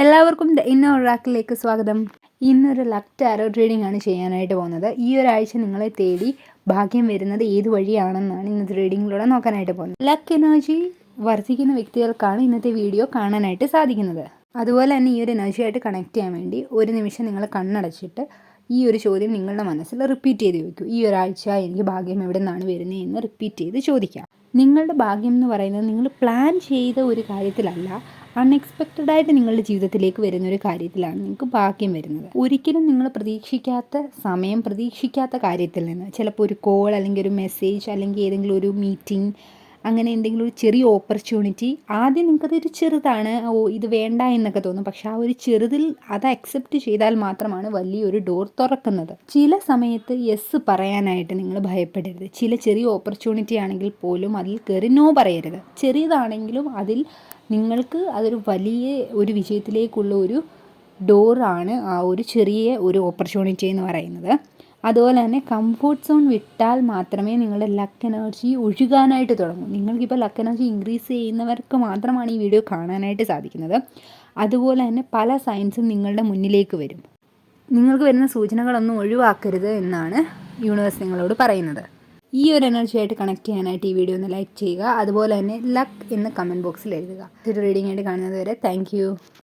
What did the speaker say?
എല്ലാവർക്കും ദ ഇന്ന ഒറാക്കിലേക്ക് സ്വാഗതം. ഇന്നൊരു ലക്ക് ടാരോ റീഡിംഗ് ആണ് ചെയ്യാനായിട്ട് പോകുന്നത്. ഈ ഒരാഴ്ച നിങ്ങളെ തേടി ഭാഗ്യം വരുന്നത് ഏത് വഴിയാണെന്നാണ് ഇന്നത്തെ റീഡിങ്ങിലൂടെ നോക്കാനായിട്ട് പോകുന്നത്. ലക്ക് എനർജി വർദ്ധിക്കുന്ന വ്യക്തികൾക്കാണ് ഇന്നത്തെ വീഡിയോ കാണാനായിട്ട് സാധിക്കുന്നത്. അതുപോലെ തന്നെ ഈ ഒരു എനർജിയായിട്ട് കണക്ട് ചെയ്യാൻ വേണ്ടി ഒരു നിമിഷം നിങ്ങൾ കണ്ണടച്ചിട്ട് ഈ ഒരു ചോദ്യം നിങ്ങളുടെ മനസ്സിൽ റിപ്പീറ്റ് ചെയ്ത് വെക്കൂ. ഈ ഒരാഴ്ച എനിക്ക് ഭാഗ്യം എവിടെ നിന്നാണ് വരുന്നത് എന്ന് റിപ്പീറ്റ് ചെയ്ത് ചോദിക്കാം. നിങ്ങളുടെ ഭാഗ്യം എന്ന് പറയുന്നത് നിങ്ങൾ പ്ലാൻ ചെയ്ത ഒരു കാര്യത്തിലല്ല അൺഎക്സ്പെക്റ്റഡ് ആയിട്ട് നിങ്ങളുടെ ജീവിതത്തിലേക്ക് വരുന്ന ഒരു കാര്യത്തിലാണ് നിങ്ങൾക്ക് ഭാഗ്യം വരുന്നത്. ഒരിക്കലും നിങ്ങൾ പ്രതീക്ഷിക്കാത്ത സമയം പ്രതീക്ഷിക്കാത്ത കാര്യത്തിൽ നിന്ന് ചിലപ്പോൾ ഒരു കോൾ അല്ലെങ്കിൽ ഒരു മെസ്സേജ് അല്ലെങ്കിൽ ഏതെങ്കിലും ഒരു മീറ്റിംഗ് അങ്ങനെ എന്തെങ്കിലും ഒരു ചെറിയ ഓപ്പർച്യൂണിറ്റി ആദ്യം നിങ്ങൾക്കതൊരു ചെറുതാണ് ഓ ഇത് വേണ്ട എന്നൊക്കെ തോന്നും. പക്ഷെ ആ ഒരു ചെറുതിൽ അത് അക്സെപ്റ്റ് ചെയ്താൽ മാത്രമാണ് വലിയൊരു ഡോർ തുറക്കുന്നത്. ചില സമയത്ത് യെസ് പറയാനായിട്ട് നിങ്ങൾ ഭയപ്പെടരുത്. ചില ചെറിയ ഓപ്പർച്യൂണിറ്റി ആണെങ്കിൽ പോലും അതിൽ കയറി നോ പറയരുത്. ചെറിയതാണെങ്കിലും അതിൽ നിങ്ങൾക്ക് അതൊരു വലിയ ഒരു വിജയത്തിലേക്കുള്ള ഒരു ഡോറാണ് ആ ഒരു ചെറിയ ഒരു ഓപ്പർച്യൂണിറ്റി എന്ന് പറയുന്നത്. അതുപോലെ തന്നെ കംഫോർട്ട് സോൺ വിട്ടാൽ മാത്രമേ നിങ്ങളുടെ ലക്ക് എനർജി ഒഴുകാനായിട്ട് തുടങ്ങൂ. നിങ്ങൾക്കിപ്പോൾ ലക്ക് എനർജി ഇൻക്രീസ് ചെയ്യുന്നവർക്ക് മാത്രമാണ് ഈ വീഡിയോ കാണാനായിട്ട് സാധിക്കുന്നത്. അതുപോലെ തന്നെ പല സയൻസും നിങ്ങളുടെ മുന്നിലേക്ക് വരും. നിങ്ങൾക്ക് വരുന്ന സൂചനകളൊന്നും ഒഴിവാക്കരുത് എന്നാണ് യൂണിവേഴ്സ് നിങ്ങളോട് പറയുന്നത്. ഈ ഒരു എനർജിയായിട്ട് കണക്ട് ചെയ്യാനായിട്ട് ഈ വീഡിയോ ഒന്ന് ലൈക്ക് ചെയ്യുക. അതുപോലെ തന്നെ ലക്ക് എന്ന് കമന്റ് ബോക്സിൽ എഴുതുക. ഒരു റീഡിംഗ് ആയിട്ട് കാണുന്നത് വരെ താങ്ക്